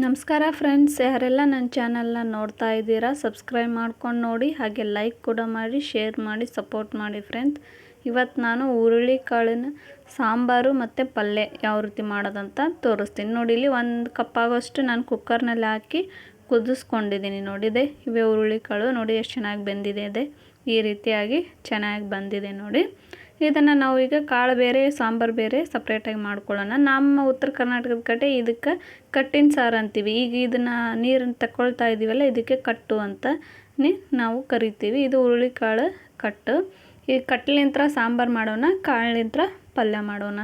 ನಮಸ್ಕಾರ ಫ್ರೆಂಡ್ಸ್ ಯಾರೆಲ್ಲ ನನ್ನ ಚಾನಲ್ನ ನೋಡ್ತಾ ಇದ್ದೀರಾ ಸಬ್ಸ್ಕ್ರೈಬ್ ಮಾಡ್ಕೊಂಡು ನೋಡಿ, ಹಾಗೆ ಲೈಕ್ ಕೂಡ ಮಾಡಿ ಶೇರ್ ಮಾಡಿ ಸಪೋರ್ಟ್ ಮಾಡಿ ಫ್ರೆಂಡ್ಸ್ ಇವತ್ತು ನಾನು ಹುರುಳಿ ಕಾಳಿನ ಸಾಂಬಾರು ಮತ್ತು ಪಲ್ಯ ಯಾವ ರೀತಿ ಮಾಡೋದಂತ ತೋರಿಸ್ತೀನಿ. ನೋಡಿ, ಇಲ್ಲಿ ಒಂದು ಕಪ್ ಆಗೋಷ್ಟು ನಾನು ಕುಕ್ಕರ್ನಲ್ಲಿ ಹಾಕಿ ಕುದಿಸ್ಕೊಂಡಿದ್ದೀನಿ. ನೋಡಿದೆ, ಇವೇ ಹುರುಳಿ ಕಾಳು. ನೋಡಿ, ಎಷ್ಟು ಚೆನ್ನಾಗಿ ಬೆಂದಿದೆ. ಇದೆ. ಈ ರೀತಿಯಾಗಿ ಚೆನ್ನಾಗಿ ಬಂದಿದೆ. ನೋಡಿ ಇದನ್ನು ನಾವು ಈಗ ಕಾಳು ಬೇರೆ, ಸಾಂಬಾರು ಬೇರೆ ಸಪ್ರೇಟಾಗಿ ಮಾಡ್ಕೊಳ್ಳೋಣ. ನಮ್ಮ ಉತ್ತರ ಕರ್ನಾಟಕದ ಕಡೆ ಇದಕ್ಕೆ ಕಟ್ಟಿನ ಸಾರು ಅಂತೀವಿ. ಈಗ ಇದನ್ನು ನೀರನ್ನು ತಗೊಳ್ತಾ ಇದ್ದೀವಲ್ಲ ಇದಕ್ಕೆ ಕಟ್ಟು ಅಂತ ನಾವು ಕರಿತೀವಿ. ಇದು ಹುರುಳಿ ಕಾಳು ಕಟ್ಟು. ಈ ಕಟ್ಲಿಂತ್ರ ಸಾಂಬಾರು ಮಾಡೋಣ ಕಾಳಿಂತ್ರ ಪಲ್ಯ ಮಾಡೋಣ.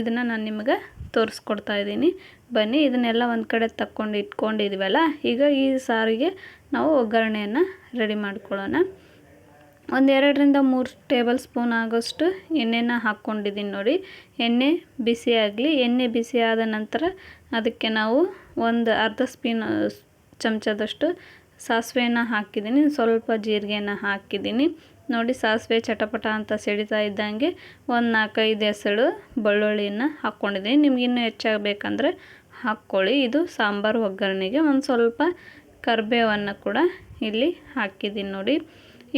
ಇದನ್ನು ನಾನು ನಿಮಗೆ ತೋರಿಸ್ಕೊಡ್ತಾ ಇದ್ದೀನಿ. ಬನ್ನಿ, ಇದನ್ನೆಲ್ಲ ಒಂದು ಕಡೆ ತಕ್ಕೊಂಡು ಇಟ್ಕೊಂಡಿದ್ವಲ್ಲ, ಈಗ ಈ ಸಾರಿಗೆ ನಾವು ಒಗ್ಗರಣೆಯನ್ನು ರೆಡಿ ಮಾಡ್ಕೊಳ್ಳೋಣ. ಒಂದು ಎರಡರಿಂದ ಮೂರು ಟೇಬಲ್ ಸ್ಪೂನ್ ಆಗೋಷ್ಟು ಎಣ್ಣೆನ ಹಾಕ್ಕೊಂಡಿದ್ದೀನಿ ನೋಡಿ. ಎಣ್ಣೆ ಬಿಸಿ ಆಗಲಿ, ಎಣ್ಣೆ ಬಿಸಿ ಆದ ನಂತರ ಅದಕ್ಕೆ ನಾವು ಒಂದು ಅರ್ಧ ಸ್ಪೀನ್, ಚಮಚದಷ್ಟು ಸಾಸಿವೆನ ಹಾಕಿದ್ದೀನಿ. ಸ್ವಲ್ಪ ಜೀರಿಗೆನ ಹಾಕಿದ್ದೀನಿ. ನೋಡಿ ಸಾಸಿವೆ ಚಟಪಟ ಅಂತ ಸಿಡಿತಾ ಇದ್ದಂಗೆ ಒಂದು ನಾಲ್ಕೈದು ಎಸಳು ಬೆಳ್ಳುಳ್ಳಿಯನ್ನು ಹಾಕ್ಕೊಂಡಿದ್ದೀನಿ. ನಿಮ್ಗೆ ಇನ್ನೂ ಹೆಚ್ಚಾಗಬೇಕಂದ್ರೆ ಹಾಕ್ಕೊಳ್ಳಿ. ಇದು ಸಾಂಬಾರು ಒಗ್ಗರಣೆಗೆ. ಒಂದು ಸ್ವಲ್ಪ ಕರಿಬೇವನ್ನು ಕೂಡ ಇಲ್ಲಿ ಹಾಕಿದ್ದೀನಿ ನೋಡಿ.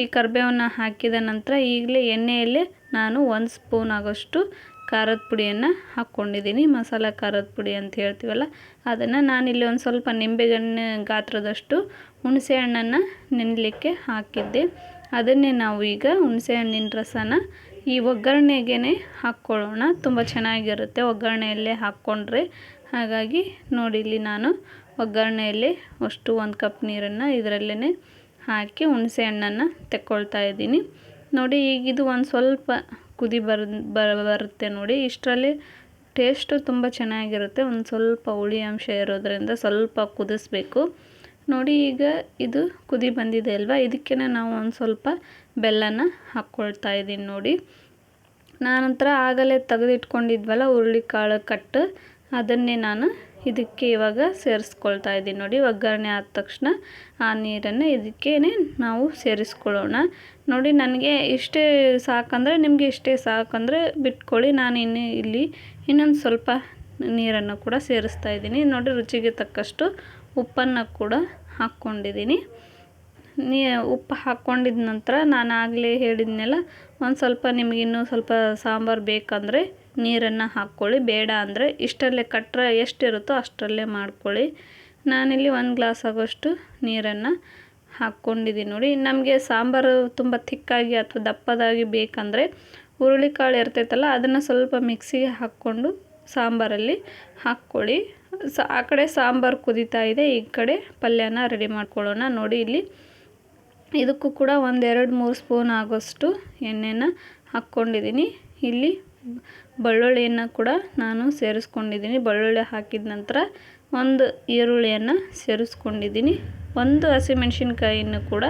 ಈ ಕರಿಬೇವನ್ನ ಹಾಕಿದ ನಂತರ ಈಗಲೇ ಎಣ್ಣೆಯಲ್ಲಿ ನಾನು ಒಂದು ಸ್ಪೂನ್ ಆಗೋಷ್ಟು ಖಾರದ ಪುಡಿಯನ್ನು ಹಾಕ್ಕೊಂಡಿದ್ದೀನಿ. ಮಸಾಲ ಖಾರದ ಪುಡಿ ಅಂತ ಹೇಳ್ತೀವಲ್ಲ, ಅದನ್ನು ನಾನಿಲ್ಲಿ ಒಂದು ಸ್ವಲ್ಪ ನಿಂಬೆಹಣ್ಣು ಗಾತ್ರದಷ್ಟು ಹುಣಸೆ ಹಣ್ಣನ್ನು ನೆನಲಿಕ್ಕೆ ಹಾಕಿದ್ದೆ. ಅದನ್ನೇ ನಾವು ಈಗ ಹುಣಸೆ ಹಣ್ಣಿನ ರಸನ ಈ ಒಗ್ಗರಣೆಗೆ ಹಾಕ್ಕೊಳ್ಳೋಣ. ತುಂಬ ಚೆನ್ನಾಗಿರುತ್ತೆ ಒಗ್ಗರಣೆಯಲ್ಲೇ ಹಾಕ್ಕೊಂಡ್ರೆ. ಹಾಗಾಗಿ ನೋಡಿ, ಇಲ್ಲಿ ನಾನು ಒಗ್ಗರಣೆಯಲ್ಲಿ ಅಷ್ಟು ಒಂದು ಕಪ್ ನೀರನ್ನು ಇದರಲ್ಲೇ ಹಾಕಿ ಹುಣಸೆ ಹಣ್ಣನ್ನು ತೆಕ್ಕೊಳ್ತಾ ಇದ್ದೀನಿ. ನೋಡಿ, ಈಗ ಇದು ಒಂದು ಸ್ವಲ್ಪ ಕುದಿ ಬರ್ ಬರುತ್ತೆ ನೋಡಿ. ಇಷ್ಟರಲ್ಲಿ ಟೇಸ್ಟು ತುಂಬ ಚೆನ್ನಾಗಿರುತ್ತೆ. ಒಂದು ಸ್ವಲ್ಪ ಹುಳಿ ಅಂಶ ಇರೋದರಿಂದ ಸ್ವಲ್ಪ ಕುದಿಸ್ಬೇಕು. ನೋಡಿ, ಈಗ ಇದು ಕುದಿ ಬಂದಿದೆ ಅಲ್ವಾ? ಇದಕ್ಕೆ ನಾವು ಒಂದು ಸ್ವಲ್ಪ ಬೆಲ್ಲನ ಹಾಕ್ಕೊಳ್ತಾ ಇದ್ದೀನಿ ನೋಡಿ. ನಾನಂತರ ಆಗಲೇ ತೆಗೆದಿಟ್ಕೊಂಡಿದ್ವಲ್ಲ, ಹುರುಳಿಕಾಳು ಕಟ್ಟು. ಅದನ್ನೇ ನಾನು ಇದಕ್ಕೆ ಇವಾಗ ಸೇರಿಸ್ಕೊಳ್ತಾ ಇದ್ದೀನಿ ನೋಡಿ. ಒಗ್ಗರಣೆ ಆದ ತಕ್ಷಣ ಆ ನೀರನ್ನು ಇದಕ್ಕೇ ನಾವು ಸೇರಿಸ್ಕೊಳ್ಳೋಣ. ನೋಡಿ, ನನಗೆ ಇಷ್ಟೇ ಸಾಕಂದರೆ, ನಿಮಗೆ ಇಷ್ಟೇ ಸಾಕಂದರೆ ಬಿಟ್ಕೊಳ್ಳಿ. ನಾನು ಇನ್ನು ಇಲ್ಲಿ ಇನ್ನೊಂದು ಸ್ವಲ್ಪ ನೀರನ್ನು ಕೂಡ ಸೇರಿಸ್ತಾ ಇದ್ದೀನಿ. ನೋಡಿ, ರುಚಿಗೆ ತಕ್ಕಷ್ಟು ಉಪ್ಪನ್ನು ಕೂಡ ಹಾಕ್ಕೊಂಡಿದ್ದೀನಿ. ನೀ ಉಪ್ಪು ಹಾಕ್ಕೊಂಡಿದ್ದ ನಂತರ ನಾನು ಆಗಲೇ ಹೇಳಿದ್ನೆಲ್ಲ, ಒಂದು ಸ್ವಲ್ಪ ನಿಮಗೆ ಇನ್ನೂ ಸ್ವಲ್ಪ ಸಾಂಬಾರು ಬೇಕಂದರೆ ನೀರನ್ನು ಹಾಕ್ಕೊಳ್ಳಿ. ಬೇಡ ಅಂದರೆ ಇಷ್ಟರಲ್ಲೇ ಕಟ್ಟರೆ ಎಷ್ಟಿರುತ್ತೋ ಅಷ್ಟರಲ್ಲೇ ಮಾಡ್ಕೊಳ್ಳಿ. ನಾನಿಲ್ಲಿ ಒಂದು ಗ್ಲಾಸ್ ಆಗೋಷ್ಟು ನೀರನ್ನು ಹಾಕ್ಕೊಂಡಿದ್ದೀನಿ ನೋಡಿ. ನಮಗೆ ಸಾಂಬಾರು ತುಂಬ ಥಿಕ್ಕಾಗಿ ಅಥವಾ ದಪ್ಪದಾಗಿ ಬೇಕಂದರೆ ಹುರುಳಿಕಾಳು ಇರ್ತೈತಲ್ಲ, ಅದನ್ನು ಸ್ವಲ್ಪ ಮಿಕ್ಸಿಗೆ ಹಾಕ್ಕೊಂಡು ಸಾಂಬಾರಲ್ಲಿ ಹಾಕ್ಕೊಳ್ಳಿ. ಸ, ಆ ಕಡೆ ಸಾಂಬಾರು ಕುದೀತಾ ಇದೆ, ಈ ಕಡೆ ಪಲ್ಯನ ರೆಡಿ ಮಾಡ್ಕೊಳ್ಳೋಣ ನೋಡಿ ಇಲ್ಲಿ. ಇದಕ್ಕೂ ಕೂಡ ಒಂದೆರಡು ಮೂರು ಸ್ಪೂನ್ ಆಗೋಷ್ಟು ಎಣ್ಣೆನ ಹಾಕ್ಕೊಂಡಿದ್ದೀನಿ. ಇಲ್ಲಿ ಬೆಳ್ಳುಳ್ಳಿಯನ್ನು ಕೂಡ ನಾನು ಸೇರಿಸ್ಕೊಂಡಿದ್ದೀನಿ. ಬೆಳ್ಳುಳ್ಳಿ ಹಾಕಿದ ನಂತರ ಒಂದು ಈರುಳ್ಳಿಯನ್ನು ಸೇರಿಸ್ಕೊಂಡಿದ್ದೀನಿ. ಒಂದು ಹಸಿಮೆಣ್ಸಿನ್ಕಾಯಿಯನ್ನು ಕೂಡ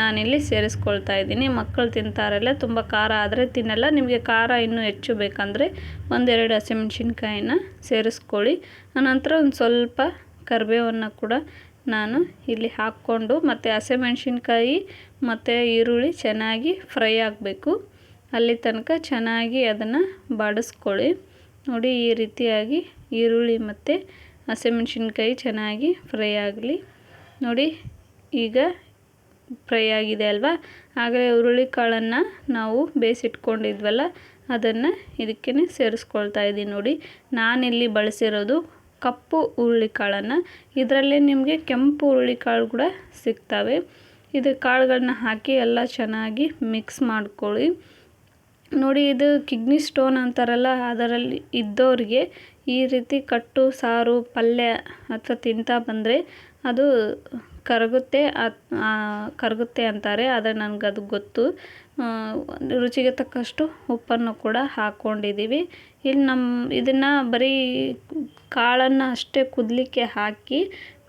ನಾನಿಲ್ಲಿ ಸೇರಿಸ್ಕೊಳ್ತಾ ಇದ್ದೀನಿ. ಮಕ್ಕಳು ತಿಂತಾರಲ್ಲ, ತುಂಬ ಖಾರ ಆದರೆ ತಿನ್ನಲ್ಲ. ನಿಮಗೆ ಖಾರ ಇನ್ನೂ ಹೆಚ್ಚು ಬೇಕಂದರೆ ಒಂದೆರಡು ಹಸಿಮೆಣ್ಸಿನ್ಕಾಯಿನ ಸೇರಿಸ್ಕೊಳ್ಳಿ. ಆನಂತರ ಒಂದು ಸ್ವಲ್ಪ ಕರಿಬೇವನ್ನು ಕೂಡ ನಾನು ಇಲ್ಲಿ ಹಾಕ್ಕೊಂಡು ಮತ್ತು ಹಸಿಮೆಣ್ಸಿನ್ಕಾಯಿ ಮತ್ತು ಈರುಳ್ಳಿ ಚೆನ್ನಾಗಿ ಫ್ರೈ ಆಗಬೇಕು. ಅಲ್ಲಿ ತನಕ ಚೆನ್ನಾಗಿ ಅದನ್ನು ಬಾಡಿಸ್ಕೊಳ್ಳಿ. ನೋಡಿ ಈ ರೀತಿಯಾಗಿ ಈರುಳ್ಳಿ ಮತ್ತು ಹಸಿಮೆಣ್ಸಿನ್ಕಾಯಿ ಚೆನ್ನಾಗಿ ಫ್ರೈ ಆಗಲಿ. ನೋಡಿ ಈಗ ಫ್ರೈ ಆಗಿದೆ ಅಲ್ವಾ? ಆಗಲೇ ಹುರುಳಿ ಕಾಳನ್ನು ನಾವು ಬೇಯಿಸಿಟ್ಕೊಂಡಿದ್ವಲ್ಲ, ಅದನ್ನು ಇದಕ್ಕೇ ಸೇರಿಸ್ಕೊಳ್ತಾ ಇದ್ದೀನಿ ನೋಡಿ. ನಾನಿಲ್ಲಿ ಬಳಸಿರೋದು ಕಪ್ಪು ಕಾಳನ್ನು ಇದರಲ್ಲೇ ನಿಮಗೆ ಕೆಂಪು ಕಾಳು ಕೂಡ ಸಿಗ್ತವೆ. ಇದು ಕಾಳುಗಳನ್ನ ಹಾಕಿ ಎಲ್ಲ ಚೆನ್ನಾಗಿ ಮಿಕ್ಸ್ ಮಾಡ್ಕೊಳ್ಳಿ. ನೋಡಿ, ಇದು ಕಿಡ್ನಿ ಸ್ಟೋನ್ ಅಂತಾರಲ್ಲ, ಅದರಲ್ಲಿ ಇದ್ದವ್ರಿಗೆ ಈ ರೀತಿ ಕಟ್ಟು, ಸಾರು, ಪಲ್ಯ ಅಥವಾ ತಿಂತಾ ಬಂದರೆ ಅದು ಕರಗುತ್ತೆ ಕರಗುತ್ತೆ ಅಂತಾರೆ, ಆದರೆ ನನಗೆ ಅದು ಗೊತ್ತು ರುಚಿಗೆ ತಕ್ಕಷ್ಟು ಉಪ್ಪನ್ನು ಕೂಡ ಹಾಕ್ಕೊಂಡಿದ್ದೀವಿ ಇಲ್ಲಿ ನಮ್ಮ ಇದನ್ನು ಬರೀ ಕಾಳನ್ನು ಅಷ್ಟೇ ಕುದಲಿಕ್ಕೆ ಹಾಕಿ,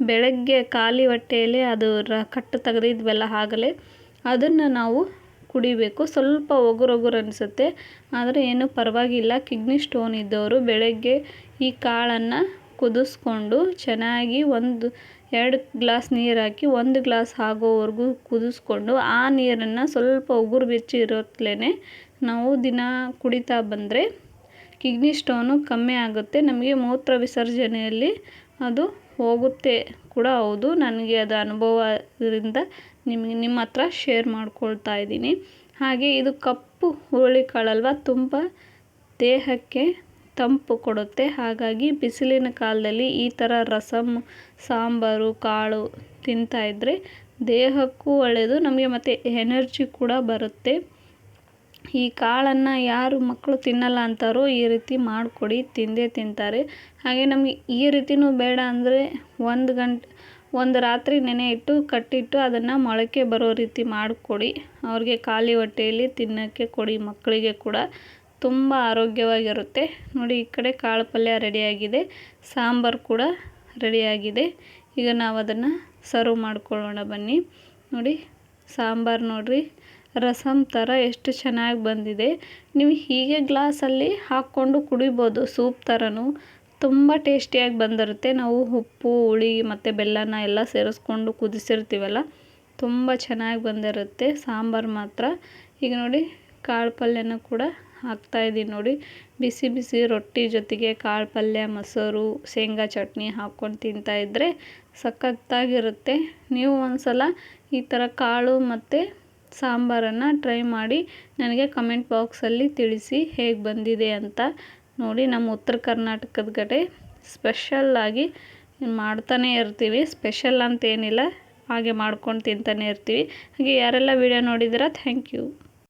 ಬೆಳಗ್ಗೆ ಖಾಲಿ ಹೊಟ್ಟೆಯಲ್ಲಿ ಅದು ರ ಕಟ್ಟು ತೆಗೆದಿದ್ವೆಲ್ಲ ಆಗಲೇ, ಅದನ್ನು ನಾವು ಕುಡಿಬೇಕು. ಸ್ವಲ್ಪ ಒಗುರೊಗುರು ಅನಿಸುತ್ತೆ, ಆದರೆ ಏನೂ ಪರವಾಗಿಲ್ಲ. ಕಿಡ್ನಿ ಸ್ಟೋನ್ ಇದ್ದವರು ಬೆಳಗ್ಗೆ ಈ ಕಾಳನ್ನು ಕುದಿಸ್ಕೊಂಡು ಚೆನ್ನಾಗಿ ಒಂದು, ಎರಡು ಗ್ಲಾಸ್ ನೀರು ಹಾಕಿ ಒಂದು ಗ್ಲಾಸ್ ಆಗೋವರೆಗೂ ಕುದಿಸ್ಕೊಂಡು ಆ ನೀರನ್ನು ಸ್ವಲ್ಪ ಉಗುರು ಬೆಚ್ಚಿ ಇರೋತ್ಲೇ ನಾವು ದಿನ ಕುಡಿತಾ ಬಂದರೆ ಕಿಡ್ನಿ ಸ್ಟೋನು ಕಮ್ಮಿ ಆಗುತ್ತೆ. ನಮಗೆ ಮೂತ್ರ ವಿಸರ್ಜನೆಯಲ್ಲಿ ಅದು ಹೋಗುತ್ತೆ ಕೂಡ ಹೌದು. ನನಗೆ ಅದು ಅನುಭವದಿಂದ ನಿಮಗೆ ನಿಮ್ಮ ಹತ್ರ ಶೇರ್ ಮಾಡ್ಕೊಳ್ತಾ ಇದ್ದೀನಿ. ಹಾಗೆ ಇದು ಕಪ್ಪು ಹುರುಳಿಕಾಳಲ್ವ, ತುಂಬ ದೇಹಕ್ಕೆ ತಂಪು ಕೊಡುತ್ತೆ. ಹಾಗಾಗಿ ಬಿಸಿಲಿನ ಕಾಲದಲ್ಲಿ ಈ ಥರ ರಸಮ್ ಸಾಂಬಾರು, ಕಾಳು ತಿಂತಾಯಿದ್ರೆ ದೇಹಕ್ಕೂ ಒಳ್ಳೆಯದು ನಮಗೆ ಮತ್ತು ಎನರ್ಜಿ ಕೂಡ ಬರುತ್ತೆ. ಈ ಕಾಳನ್ನು ಯಾರು ಮಕ್ಕಳು ತಿನ್ನಲ್ಲ ಅಂತಾರೋ ಈ ರೀತಿ ಮಾಡಿಕೊಡಿ, ತಿಂದೇ ತಿಂತಾರೆ. ಹಾಗೆ ನಮಗೆ ಈ ರೀತಿನೂ ಬೇಡ ಅಂದರೆ ಒಂದು ಗಂಟೆ, ಒಂದು ರಾತ್ರಿ ನೆನೆ ಇಟ್ಟು ಕಟ್ಟಿಟ್ಟು ಅದನ್ನು ಮೊಳಕೆ ಬರೋ ರೀತಿ ಮಾಡಿಕೊಡಿ. ಅವ್ರಿಗೆ ಖಾಲಿ ಹೊಟ್ಟೆಯಲ್ಲಿ ತಿನ್ನೋಕ್ಕೆ ಕೊಡಿ ಮಕ್ಕಳಿಗೆ ಕೂಡ. ತುಂಬ ಆರೋಗ್ಯವಾಗಿರುತ್ತೆ. ನೋಡಿ, ಈ ಕಡೆ ಕಾಳು ಪಲ್ಯ ರೆಡಿಯಾಗಿದೆ. ಸಾಂಬಾರು ಕೂಡ ರೆಡಿಯಾಗಿದೆ. ಈಗ ನಾವು ಅದನ್ನು ಸರ್ವ್ ಮಾಡಿಕೊಳ್ಳೋಣ ಬನ್ನಿ. ನೋಡಿ, ಸಾಂಬಾರು ನೋಡಿರಿ ರಸಮ್ ಥರ ಎಷ್ಟು ಚೆನ್ನಾಗಿ ಬಂದಿದೆ. ನೀವು ಹೀಗೆ ಗ್ಲಾಸಲ್ಲಿ ಹಾಕ್ಕೊಂಡು ಕುಡಿಬೋದು, ಸೂಪ್ ಥರನೂ. ತುಂಬ ಟೇಸ್ಟಿಯಾಗಿ ಬಂದಿರುತ್ತೆ. ನಾವು ಉಪ್ಪು, ಹುಳಿ ಮತ್ತು ಬೆಲ್ಲನ ಎಲ್ಲ ಸೇರಿಸ್ಕೊಂಡು ಕುದಿಸಿರ್ತೀವಲ್ಲ, ತುಂಬ ಚೆನ್ನಾಗಿ ಬಂದಿರುತ್ತೆ ಸಾಂಬಾರು ಮಾತ್ರ. ಈಗ ನೋಡಿ, ಕಾಳು ಪಲ್ಯನೂ ಕೂಡ ಹಾಕ್ತಾಯಿದ್ದೀನಿ ನೋಡಿ. ಬಿಸಿ ಬಿಸಿ ರೊಟ್ಟಿ ಜೊತೆಗೆ ಕಾಳು ಪಲ್ಯ, ಮೊಸರು, ಶೇಂಗಾ ಚಟ್ನಿ ಹಾಕ್ಕೊಂಡು ತಿಂತಾಯಿದ್ರೆ ಸಖತ್ತಾಗಿರುತ್ತೆ. ನೀವು ಒಂದು ಸಲ ಈ ಥರ ಕಾಳು ಮತ್ತು ಸಾಂಬಾರನ್ನು ಟ್ರೈ ಮಾಡಿ ನನಗೆ ಕಮೆಂಟ್ ಬಾಕ್ಸಲ್ಲಿ ತಿಳಿಸಿ ಹೇಗೆ ಬಂದಿದೆ ಅಂತ ನೋಡಿ. ನಮ್ಮ ಉತ್ತರ ಕರ್ನಾಟಕದ ಕಡೆ ಸ್ಪೆಷಲ್ಲಾಗಿ ಮಾಡ್ತಾನೇ ಇರ್ತೀವಿ. ಸ್ಪೆಷಲ್ ಅಂತೇನಿಲ್ಲ ಹಾಗೆ ಮಾಡ್ಕೊಂಡು ತಿಂತಾನೆ ಇರ್ತೀವಿ. ಹಾಗೆ ಯಾರೆಲ್ಲ ವೀಡಿಯೋ ನೋಡಿದ್ದೀರಾ, ಥ್ಯಾಂಕ್ ಯು.